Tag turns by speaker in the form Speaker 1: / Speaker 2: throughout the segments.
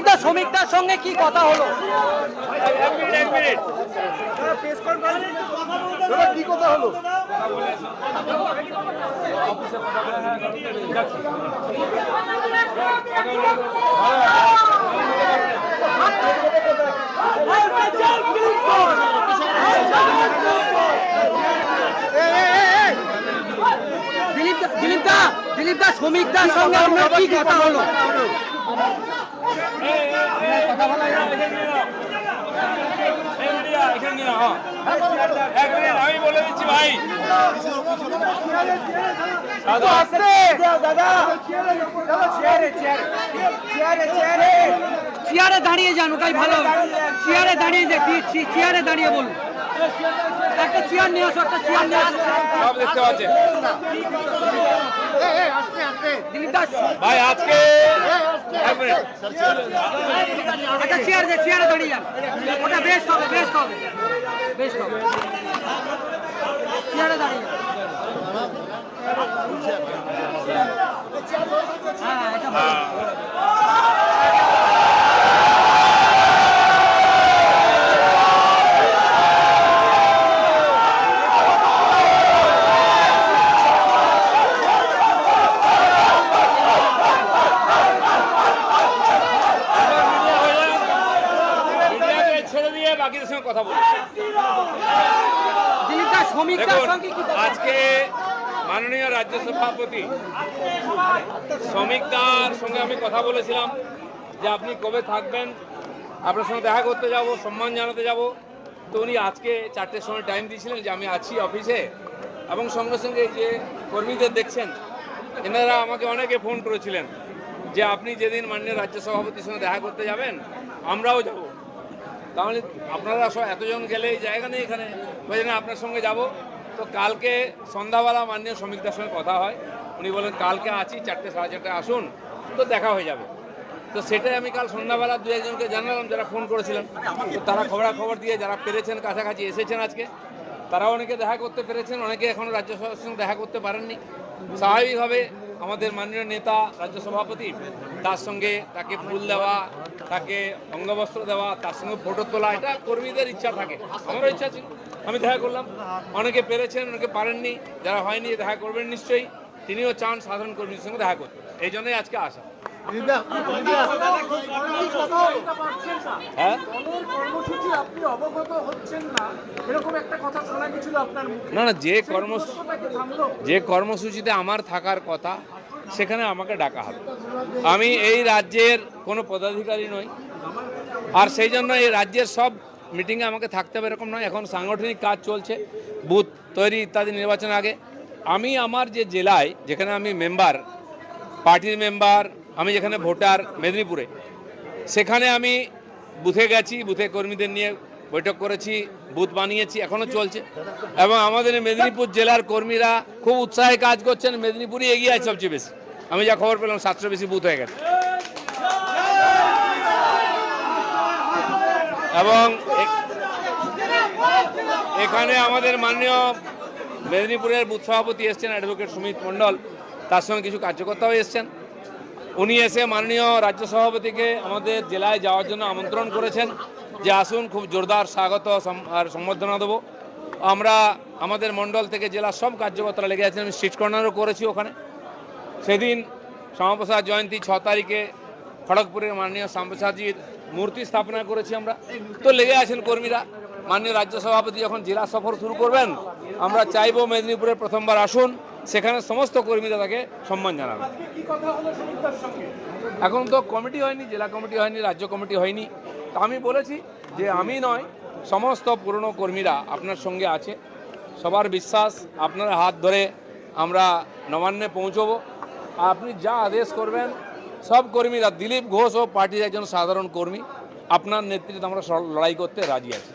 Speaker 1: দা শ্রমিকদার সঙ্গে কি কথা হলো?
Speaker 2: কি কথা হলো
Speaker 1: দিলীপ দা, শ্রমিকদার সঙ্গে আপনার কি কথা হলো?
Speaker 3: আমি বলে দিচ্ছি ভাই
Speaker 1: চেয়ারে দাঁড়িয়ে যান ওটাই ভালো। চেয়ারে দাঁড়িয়ে চেয়ারে দাঁড়িয়ে বলুন। একটা চেয়ার নিয়ে আসো একটা চেয়ার নিয়ে আসো।
Speaker 3: সব দেখতে পাচ্ছেন। ভাই আজকে
Speaker 1: একটা চেয়ার যে চেয়ারে দাঁড়িয়ে যান। ওটা বেস্ট হবে বেস্ট হবে। বেস্ট হবে। চেয়ারে দাঁড়িয়ে যান। হ্যাঁ এটা ভালো।
Speaker 3: মিডিয়াকে ছেড়ে দিয়ে বাকিদের সঙ্গে কথা
Speaker 1: কথা?
Speaker 3: আজকে মাননীয় রাজ্য সভাপতি শ্রমিকদার সঙ্গে আমি কথা বলেছিলাম যে আপনি কবে থাকবেন আপনার সঙ্গে দেখা করতে যাব সম্মান জানাতে যাব। তো উনি আজকে চারটের সময় টাইম দিয়েছিলেন যে আমি আছি অফিসে এবং সঙ্গে সঙ্গে যে কর্মীদের দেখছেন এনারা আমাকে অনেকে ফোন করেছিলেন যে আপনি যেদিন মাননীয় রাজ্য সভাপতির সঙ্গে দেখা করতে যাবেন আমরাও যাব। তাহলে আপনারা সব এতজন গেলে এই জায়গা নেই এখানে। ওই আপনার সঙ্গে যাব। তো কালকে সন্ধ্যাবেলা মাননীয় শ্রমিকদের সঙ্গে কথা হয়। উনি বলেন, কালকে আছি, চারটে, সাড়ে চারটে আসুন। তো দেখা হয়ে যাবে। তো সেটাই আমি কাল সন্ধ্যাবেলা দু একজনকে জানালাম, যারা ফোন করেছিলেন। তো তারা খবরাখবর দিয়ে যারা পেরেছেন, কাছাকাছি এসেছেন আজকে তারা অনেকে দেখা করতে পেরেছেন, অনেকে এখনও রাজ্য সভার সঙ্গে দেখা করতে পারেননি। স্বাভাবিকভাবে আমাদের মাননীয় নেতা, রাজ্য সভাপতি, তার সঙ্গে তাকে ফুল দেওয়া তাকে অঙ্গবস্ত্র দেওয়া, তার সঙ্গে ফটো তোলা, এটা কর্মীদের ইচ্ছা থাকে। আমারও ইচ্ছা ছিল। আমি দেখা করলাম। অনেকে পেরেছেন, অনেকে পারেননি। যারা হয়নি, দেখা করবেন নিশ্চয়ই। তিনিও চান সাধারণ কর্মীদের সঙ্গে দেখা করতে। এই জন্যই আজকে আসা। হ্যাঁ?
Speaker 4: না
Speaker 3: না, যে যে কর্মসূচিতে আমার থাকার কথা সেখানে আমাকে ডাকা হবে। আমি এই রাজ্যের কোনো পদাধিকারী নই। আর সেই জন্য এই রাজ্যের সব মিটিংয়ে আমাকে থাকতে হবে এরকম নয়। এখন সাংগঠনিক কাজ চলছে, বুথ তৈরি ইত্যাদি নির্বাচন আগে। আমি আমার যে জেলায়, যেখানে আমি মেম্বার, পার্টির মেম্বার, আমি যেখানে ভোটার, মেদিনীপুরে, সেখানে আমি বুথে গেছি, বুথে কর্মীদের নিয়ে বৈঠক করেছি, বুথ বানিয়েছি এখনও চলছে। এবং আমাদের মেদিনীপুর জেলার কর্মীরা খুব উৎসাহে কাজ করছেন, মেদিনীপুরই এগিয়ে আছে সবচেয়ে বেশি। আমি যা খবর পেলাম সাতশো বেশি বুথ হয়ে গেছে। এবং এখানে আমাদের মাননীয় মেদিনীপুরের বুথ সভাপতি এসছেন অ্যাডভোকেট সুমিত মণ্ডল। তার সঙ্গে কিছু কার্যকর্তাও এসছেন। উনি এসে মাননীয় রাজ্য সভাপতিকে আমাদের জেলায় যাওয়ার জন্য আমন্ত্রণ করেছেন যে আসুন, খুব জোরদার স্বাগত আর সম্বর্ধনা দেবো। আমরা আমাদের মণ্ডল থেকে জেলার সব কার্যকর্তারা লেগে আছেন, আমি স্ট্রিট কর্নারও করেছি ওখানে। সেদিন শ্যামাপ্রসাদ জয়ন্তী ছ তারিখে খড়গপুরের মাননীয় শ্যামপ্রসাদজির মূর্তি স্থাপনা করেছি আমরা। তো লেগে আছেন কর্মীরা। মাননীয় রাজ্য সভাপতি যখন জেলা সফর শুরু করবেন, আমরা চাইব মেদিনীপুরে প্রথমবার আসুন, সেখানে সমস্ত কর্মীরা তাকে সম্মান জানাবেন এখন তো কমিটি হয়নি, জেলা কমিটি হয়নি, রাজ্য কমিটি হয়নি। তা আমি বলেছি যে আমি নয়, সমস্ত পুরনো কর্মীরা আপনার সঙ্গে আছে। সবার বিশ্বাস, আপনার হাত ধরে আমরা নবান্নে পৌঁছবো। আপনি যা আদেশ করবেন, সব কর্মীরা, দিলীপ ঘোষ ও পার্টির একজন সাধারণ কর্মী, আপনার নেতৃত্বে আমরা লড়াই করতে রাজি আছি।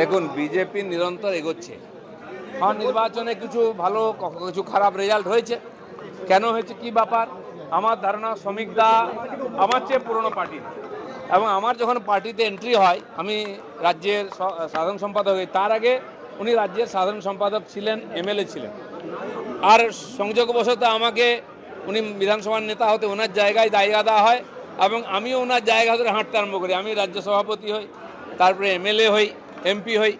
Speaker 3: দেখুন, বিজেপি নিরন্তর এগোচ্ছে। নির্বাচনে কিছু ভালো কিছু খারাপ রেজাল্ট হয়েছে। কেন হয়েছে কি ব্যাপার? আমার ধারণা শ্রমিকদা আমার চেয়ে পুরনো পার্টি। এবং আমার যখন পার্টিতে এন্ট্রি হয়, আমি রাজ্যের সাধারণ সম্পাদক হই। তার আগে উনি রাজ্যের সাধারণ সম্পাদক ছিলেন এমএলএ ছিলেন। আর সংযোগবশত আমাকে উনি বিধানসভার নেতা হতে ওনার জায়গায় জায়গা দেওয়া হয় এবং আমিও ওনার জায়গা ধরে হাঁটতে আরম্ভ করি। আমি রাজ্য সভাপতি হই, তারপরে এমএলএ হই এমপি হই।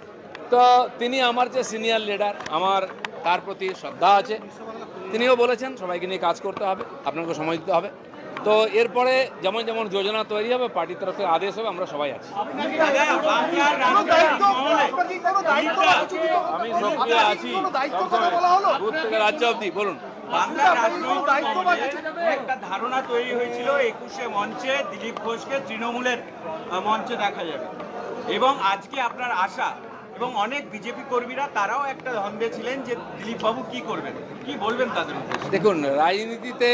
Speaker 3: তো তিনি আমার যে সিনিয়র লিডার আমার তার প্রতি শ্রদ্ধা আছে। তিনিও বলেছেন সবাইকে নিয়ে কাজ করতে হবে আপনাকে সময় দিতে হবে। তো এরপরে যেমন যেমন যোজনা তৈরি হবে পার্টির তরফ থেকে আদেশ হবে আমরা সবাই আছি। আমি সক্রিয় আছি। বুথ থেকে রাজ্য অবধি বলুন।
Speaker 4: একটা ধারণা তৈরি হয়েছিল একুশে মঞ্চে দিলীপ ঘোষকে তৃণমূলের মঞ্চে দেখা যাবে। এবং আজকে আপনার আশা এবং অনেক বিজেপি কর্মীরা তারাও একটা ধন্দে ছিলেন যে দিলীপ বাবু কি করবেন? কি বলবেন তাদের
Speaker 3: দেখুন, রাজনীতিতে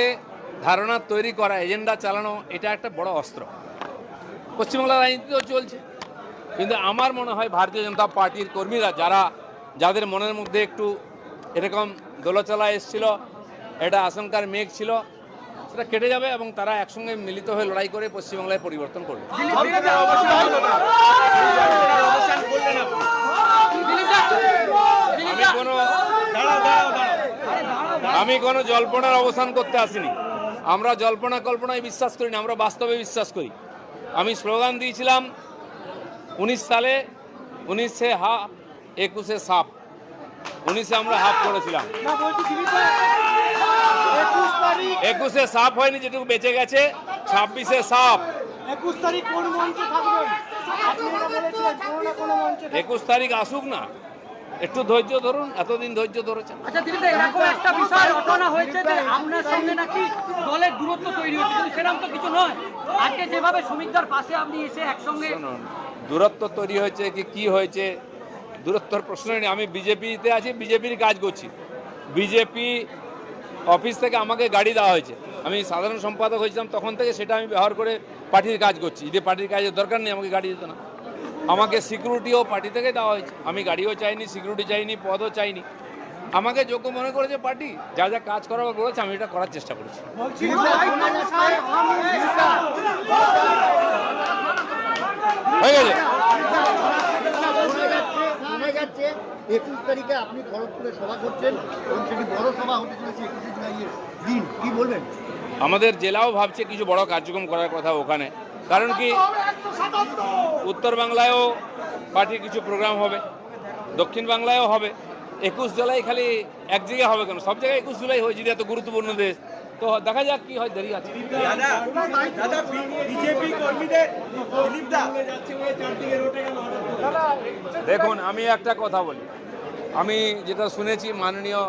Speaker 3: ধারণা তৈরি করা, এজেন্ডা চালানো, এটা একটা বড় অস্ত্র। পশ্চিমবাংলার রাজনীতিতেও চলছে। কিন্তু আমার মনে হয় ভারতীয় জনতা পার্টির কর্মীরা যারা, যাদের মনের মধ্যে একটু এরকম দোলচলা এসেছিল এটা আশঙ্কার মেঘ ছিল সেটা কেটে যাবে এবং তারা একসঙ্গে মিলিত হয়ে লড়াই করে পশ্চিমবাংলায় পরিবর্তন করবে। আমি কোনো জল্পনার অবসান করতে আসিনি। আমরা জল্পনা কল্পনায় বিশ্বাস করি না আমরা বাস্তবে বিশ্বাস করি। আমি স্লোগান দিয়েছিলাম, উনিশ সালে উনিশে হা, একুশে সাপ। উনিশে আমরা হাফ করেছিলাম। একুশে সাপ হয়নি যেটুকু বেঁচে গেছে ছাব্বিশে সাপ
Speaker 2: একুশ তারিখ
Speaker 3: আসুক না। একটু ধৈর্য ধরুন এতদিন ধৈর্য ধরেছেন।
Speaker 1: আচ্ছা এরকম একটা বিষয় ঘটনা হয়েছে যে আপনার সঙ্গে নাকি দলের দূরত্ব তৈরি হচ্ছে কিন্তু সেরকম তো কিছু নয়। আজকে যেভাবে শ্রমিকদার পাশে আপনি এসে একসঙ্গে
Speaker 3: দূরত্ব তৈরি হয়েছে কি কি হয়েছে? দূরত্বর প্রশ্ন নেই। আমি বিজেপিতে আছি বিজেপির কাজ করছি। বিজেপি অফিস থেকে আমাকে গাড়ি দেওয়া হয়েছে আমি সাধারণ সম্পাদক হয়েছিলাম তখন থেকে সেটা আমি ব্যবহার করে পার্টির কাজ করছি যদি পার্টির কাজের দরকার নেই আমাকে গাড়ি দিত না আমাকে সিকিউরিটিও পার্টি থেকে দেওয়া হয়েছে আমি গাড়িও চাইনি সিকিউরিটি চাইনি পদও চাইনি আমাকে যোগ্য মনে করেছে পার্টি যা যা কাজ করার করেছে আমি এটা করার চেষ্টা করেছি হয়ে গেছে
Speaker 5: শোনা যাচ্ছে একুশ তারিখে আপনি খড়গপুরে সভা করছেন এবং সেটি বড় সভা হতে চলেছে একুশে জুলাইয়ের দিন। কি বলবেন?
Speaker 3: আমাদের জেলাও ভাবছে কিছু বড় কার্যক্রম করার কথা ওখানে। কারণ কি উত্তর বাংলায়ও পার্টির কিছু প্রোগ্রাম হবে দক্ষিণ বাংলায়ও হবে। একুশ জুলাই খালি এক জায়গায় হবে কেন? সব জায়গায় একুশ জুলাই হয়েছে যেহেতু গুরুত্বপূর্ণ দেশ। তো দেখা যাক কি হয় দেরি আছে।
Speaker 4: দাদা দাদা বিজেপি কর্মীদের দিলীপ দা
Speaker 3: দেখুন আমি একটা কথা বলি। আমি যেটা শুনেছি মাননীয়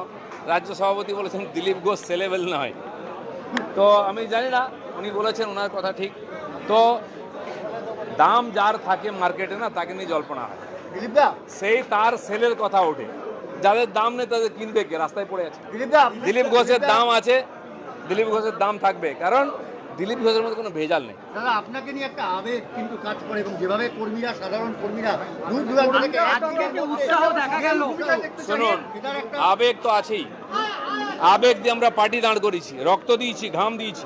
Speaker 3: রাজ্য সভাপতি বলেছেন দিলীপ ঘোষ সেলেবেল নয়। তো আমি জানি না উনি বলেছেন ওনার কথা ঠিক। তো দাম যার থাকে মার্কেটে না তাকে নিয়ে জল্পনা হয়।
Speaker 5: দিলীপ দা।
Speaker 3: সেই তার সেলের কথা ওঠে। যাদের দাম নেই তাদের কিনবে কে? রাস্তায় পড়ে আছে।
Speaker 5: দিলীপ
Speaker 3: ঘোষের দাম আছে দিলীপ ঘোষের দাম থাকবে। কারণ দিলীপ ঘোষের মধ্যে কোনো ভেজাল নেই।
Speaker 5: দাদা আপনাকে নিয়ে একটা আবেগ কিন্তু কাজ করে এবং যেভাবে কর্মীরা সাধারণ কর্মীরা দূর দূরান্ত থেকে
Speaker 1: উৎসাহ দেখা গেল।
Speaker 3: শুনুন
Speaker 5: এটার একটা
Speaker 3: আবেগ তো আছেই। আবেগ দিয়ে আমরা পার্টি দাঁড় করেছি রক্ত দিয়েছি ঘাম দিয়েছি।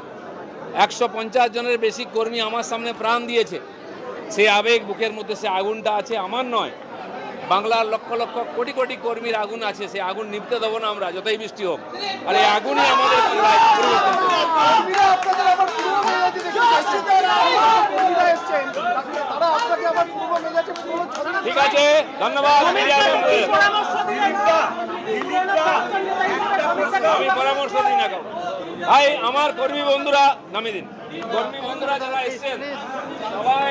Speaker 3: একশো পঞ্চাশ জনের বেশি কর্মী আমার সামনে প্রাণ দিয়েছে। সেই আবেগ বুকের মধ্যে সে আগুনটা আছে আমার নয়। বাংলার লক্ষ লক্ষ কোটি কোটি কর্মীর আগুন আছে, সেই আগুন নিভতে দেবো না আমরা, যতই বৃষ্টি হোক আর এই আগুনই আমাদের। ঠিক আছে, ধন্যবাদ, আমি পরামর্শ দিই না। ভাই, আমার কর্মী বন্ধুরা, নামিয়ে দিন কর্মী বন্ধুরা যারা এসছেন, সবাই